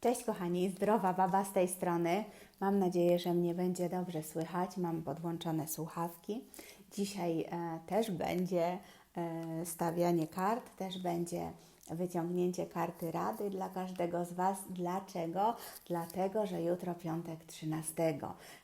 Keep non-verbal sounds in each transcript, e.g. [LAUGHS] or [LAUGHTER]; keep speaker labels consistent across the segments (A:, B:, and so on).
A: Cześć kochani, zdrowa baba z tej strony. Mam nadzieję, że mnie będzie dobrze słychać. Mam podłączone słuchawki. Dzisiaj e, też będzie e, stawianie kart, też będzie wyciągnięcie karty rady dla każdego z Was. Dlaczego? Dlatego, że jutro piątek 13.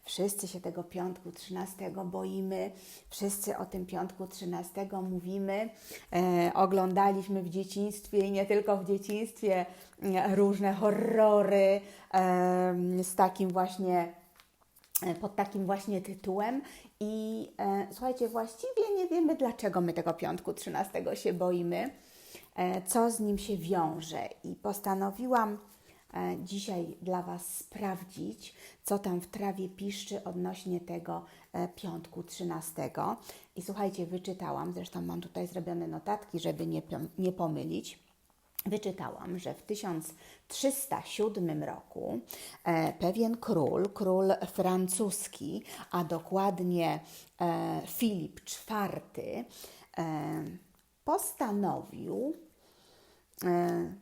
A: Wszyscy się tego piątku 13 boimy, wszyscy o tym piątku 13 mówimy. E, oglądaliśmy w dzieciństwie i nie tylko w dzieciństwie e, różne horrory e, z takim właśnie e, pod takim właśnie tytułem. I e, słuchajcie, właściwie nie wiemy, dlaczego my tego piątku 13 się boimy, co z nim się wiąże. I postanowiłam e, dzisiaj dla Was sprawdzić, co tam w trawie piszczy odnośnie tego e, piątku 13. I słuchajcie, wyczytałam, zresztą mam tutaj zrobione notatki, żeby nie, nie pomylić wyczytałam, że w 1307 roku e, pewien król, król francuski, a dokładnie e, Filip IV, e, postanowił, e,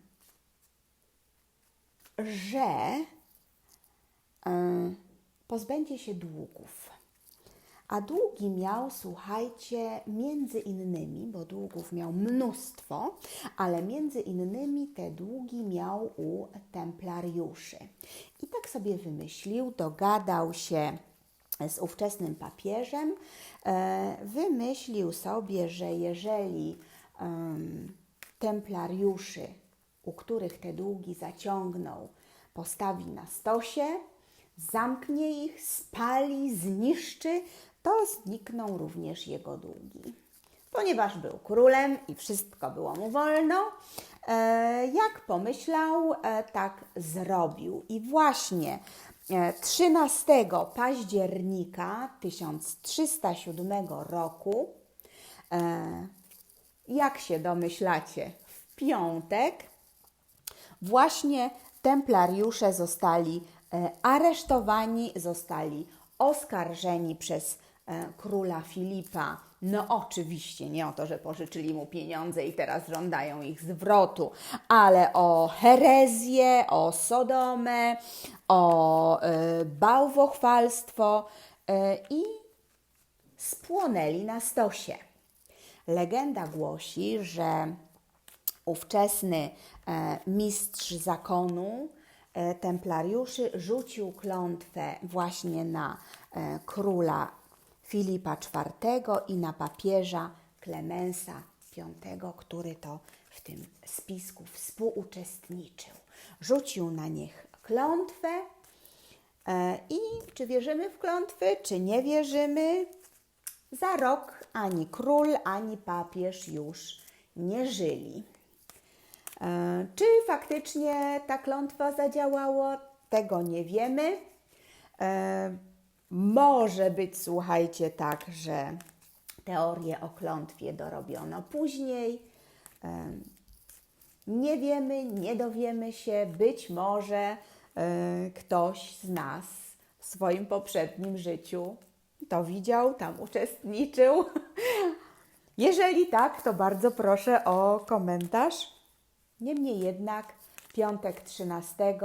A: że e, pozbędzie się długów. A długi miał, słuchajcie, między innymi, bo długów miał mnóstwo, ale między innymi te długi miał u templariuszy. I tak sobie wymyślił, dogadał się z ówczesnym papieżem, e, wymyślił sobie, że jeżeli em, templariuszy, u których te długi zaciągnął, postawi na stosie, zamknie ich, spali, zniszczy, to znikną również jego długi. Ponieważ był królem i wszystko było mu wolno, e, jak pomyślał, e, tak zrobił. I właśnie e, 13 października 1307 roku, e, jak się domyślacie, w piątek, właśnie templariusze zostali e, aresztowani, zostali oskarżeni przez e, króla Filipa. No oczywiście nie o to, że pożyczyli mu pieniądze i teraz żądają ich zwrotu, ale o herezję, o Sodomę, o e, bałwochwalstwo e, i spłonęli na stosie. Legenda głosi, że ówczesny e, mistrz zakonu e, templariuszy rzucił klątwę właśnie na e, króla Filipa IV i na papieża Klemensa V, który to w tym spisku współuczestniczył. Rzucił na nich klątwę i czy wierzymy w klątwy, czy nie wierzymy, za rok ani król, ani papież już nie żyli. E, Czy faktycznie ta klątwa zadziałała? Tego nie wiemy. E, Może być, słuchajcie, tak, że teorię o klątwie dorobiono później. E, Nie wiemy, nie dowiemy się. Być może ktoś z nas w swoim poprzednim życiu to widział, tam uczestniczył. [LAUGHS] Jeżeli tak, to bardzo proszę o komentarz. Niemniej jednak piątek 13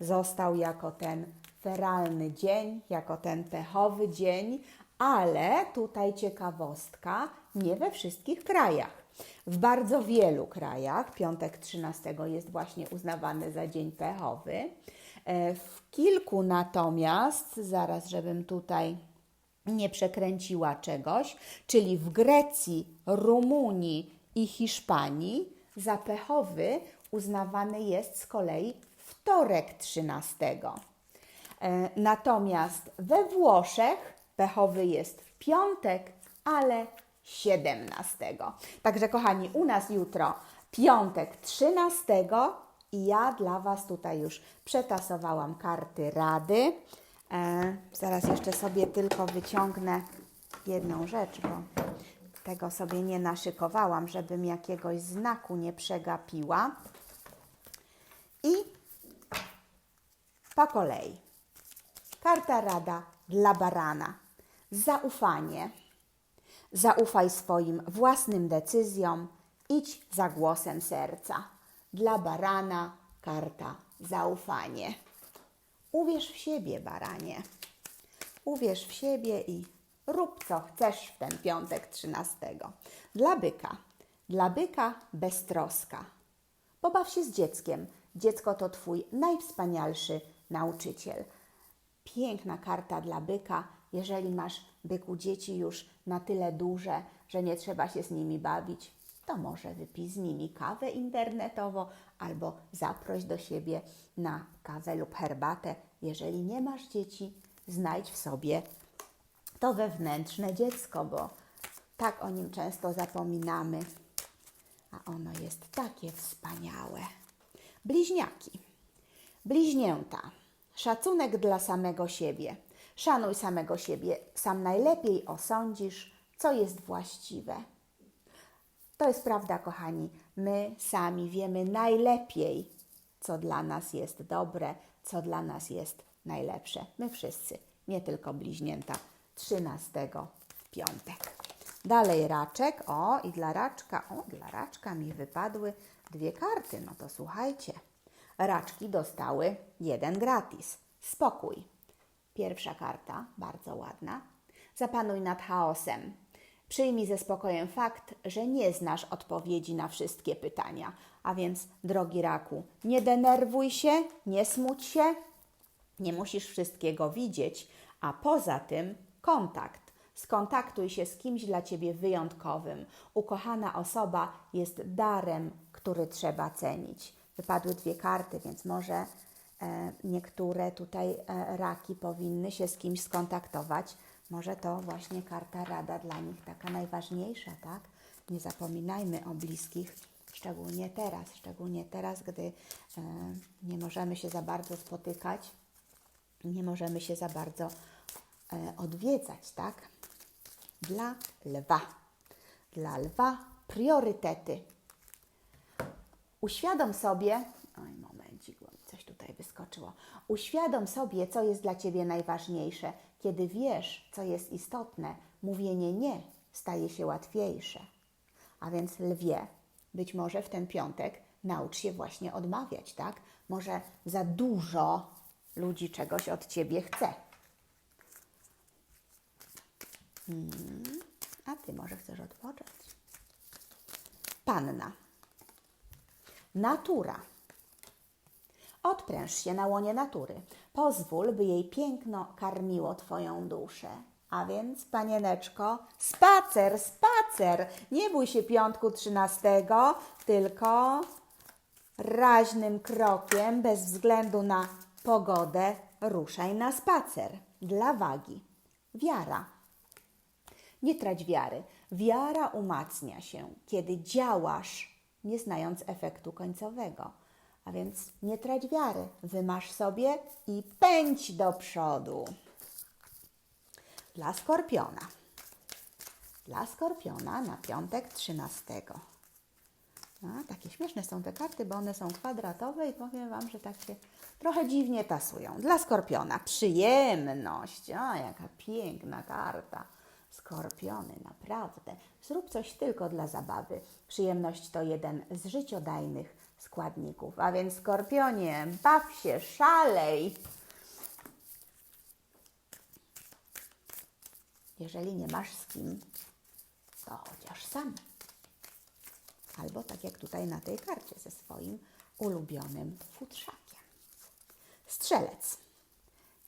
A: został jako ten feralny dzień, jako ten pechowy dzień, ale tutaj ciekawostka, nie we wszystkich krajach. W bardzo wielu krajach piątek 13 jest właśnie uznawany za dzień pechowy. E, W kilku natomiast, zaraz żebym tutaj nie przekręciła czegoś, czyli w Grecji, Rumunii i Hiszpanii za pechowy uznawany jest z kolei wtorek 13. E, Natomiast we Włoszech pechowy jest piątek, ale 17. Także kochani, u nas jutro piątek 13 i ja dla Was tutaj już przetasowałam karty rady. E, zaraz jeszcze sobie tylko wyciągnę jedną rzecz, bo tego sobie nie naszykowałam, żebym jakiegoś znaku nie przegapiła. I po kolei. Karta rada dla barana. Zaufanie. Zaufaj swoim własnym decyzjom, idź za głosem serca. Dla barana karta zaufanie. Uwierz w siebie, baranie. Uwierz w siebie i rób co chcesz w ten piątek 13. Dla byka. Dla byka beztroska. Pobaw się z dzieckiem. Dziecko to Twój najwspanialszy nauczyciel. Piękna karta dla byka, jeżeli masz byku dzieci już na tyle duże, że nie trzeba się z nimi bawić, to może wypij z nimi kawę internetowo albo zaproś do siebie na kawę lub herbatę. Jeżeli nie masz dzieci, znajdź w sobie to wewnętrzne dziecko, bo tak o nim często zapominamy, a ono jest takie wspaniałe. Bliźniaki. Bliźnięta. Szacunek dla samego siebie. Szanuj samego siebie. Sam najlepiej osądzisz, co jest właściwe. To jest prawda, kochani. My sami wiemy najlepiej, co dla nas jest dobre, co dla nas jest najlepsze. My wszyscy, nie tylko bliźnięta. 13 w piątek. Dalej raczek. O, i dla raczka, o, dla raczka mi wypadły dwie karty. No to słuchajcie. Raczki dostały jeden gratis. Spokój. Pierwsza karta, bardzo ładna. Zapanuj nad chaosem. Przyjmij ze spokojem fakt, że nie znasz odpowiedzi na wszystkie pytania. A więc, drogi raku, nie denerwuj się, nie smuć się, nie musisz wszystkiego widzieć, a poza tym kontakt. Skontaktuj się z kimś dla ciebie wyjątkowym. Ukochana osoba jest darem, który trzeba cenić. Wypadły dwie karty, więc może e, niektóre tutaj e, raki powinny się z kimś skontaktować. Może to właśnie karta rada dla nich taka najważniejsza, tak? Nie zapominajmy o bliskich, szczególnie teraz, szczególnie teraz, gdy e, nie możemy się za bardzo spotykać, nie możemy się za bardzo e, odwiedzać, tak? Dla lwa. Dla lwa priorytety. Uświadom sobie, oj momencik, coś tutaj wyskoczyło. Uświadom sobie, co jest dla Ciebie najważniejsze. Kiedy wiesz, co jest istotne, mówienie nie staje się łatwiejsze. A więc lwie, być może w ten piątek naucz się właśnie odmawiać, tak? Może za dużo ludzi czegoś od Ciebie chce. Hmm. A Ty może chcesz odpocząć. Panna. Natura. Odpręż się na łonie natury. Pozwól, by jej piękno karmiło Twoją duszę. A więc, panieneczko, spacer, spacer! Nie bój się piątku trzynastego, tylko raźnym krokiem, bez względu na pogodę, ruszaj na spacer. Dla wagi. Wiara. Nie trać wiary. Wiara umacnia się, kiedy działasz, nie znając efektu końcowego. A więc nie trać wiary. Wymasz sobie i pędź do przodu. Dla skorpiona. Dla skorpiona na piątek 13. A, takie śmieszne są te karty, bo one są kwadratowe i powiem Wam, że tak się trochę dziwnie tasują. Dla skorpiona przyjemność. A, jaka piękna karta. Skorpiony, naprawdę. Zrób coś tylko dla zabawy. Przyjemność to jeden z życiodajnych składników. A więc skorpionie, baw się, szalej. Jeżeli nie masz z kim, to chociaż sam. Albo tak jak tutaj na tej karcie ze swoim ulubionym futrzakiem. Strzelec.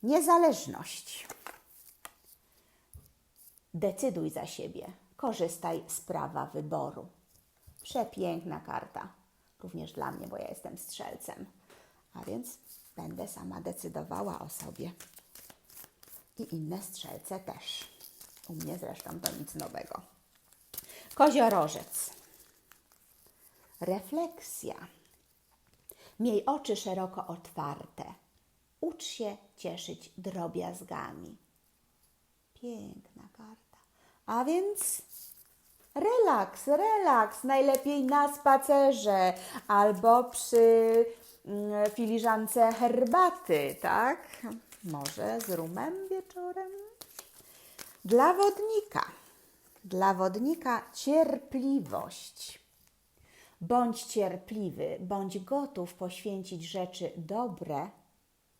A: Niezależność. Decyduj za siebie. Korzystaj z prawa wyboru. Przepiękna karta. Również dla mnie, bo ja jestem strzelcem. A więc będę sama decydowała o sobie. I inne strzelce też. U mnie zresztą to nic nowego. Koziorożec. Refleksja. Miej oczy szeroko otwarte. Ucz się cieszyć drobiazgami. Piękna karta. A więc relaks, relaks. Najlepiej na spacerze albo przy mm, filiżance herbaty, tak? Może z rumem wieczorem. Dla wodnika. Dla wodnika cierpliwość. Bądź cierpliwy, bądź gotów poświęcić rzeczy dobre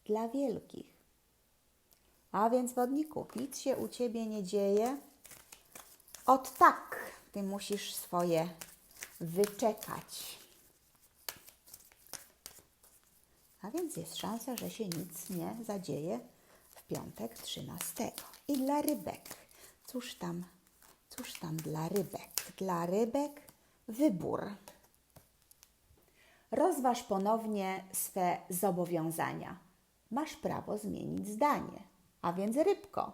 A: dla wielkich. A więc, wodniku, nic się u ciebie nie dzieje. Ot tak, ty musisz swoje wyczekać. A więc jest szansa, że się nic nie zadzieje w piątek 13. I dla rybek. Cóż tam, cóż tam dla rybek? Dla rybek wybór. Rozważ ponownie swe zobowiązania. Masz prawo zmienić zdanie. A więc rybko.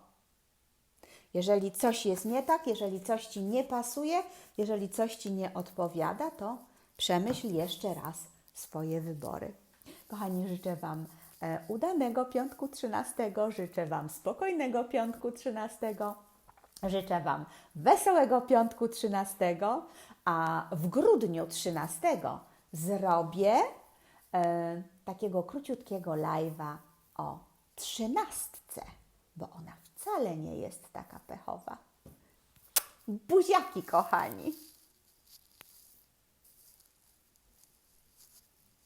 A: Jeżeli coś jest nie tak, jeżeli coś ci nie pasuje, jeżeli coś ci nie odpowiada, to przemyśl jeszcze raz swoje wybory. Kochani, życzę Wam e, udanego piątku 13, życzę Wam spokojnego piątku 13, życzę Wam wesołego piątku 13, a w grudniu 13 zrobię e, takiego króciutkiego live'a o trzynastce, bo ona wcale nie jest taka pechowa. Buziaki, kochani!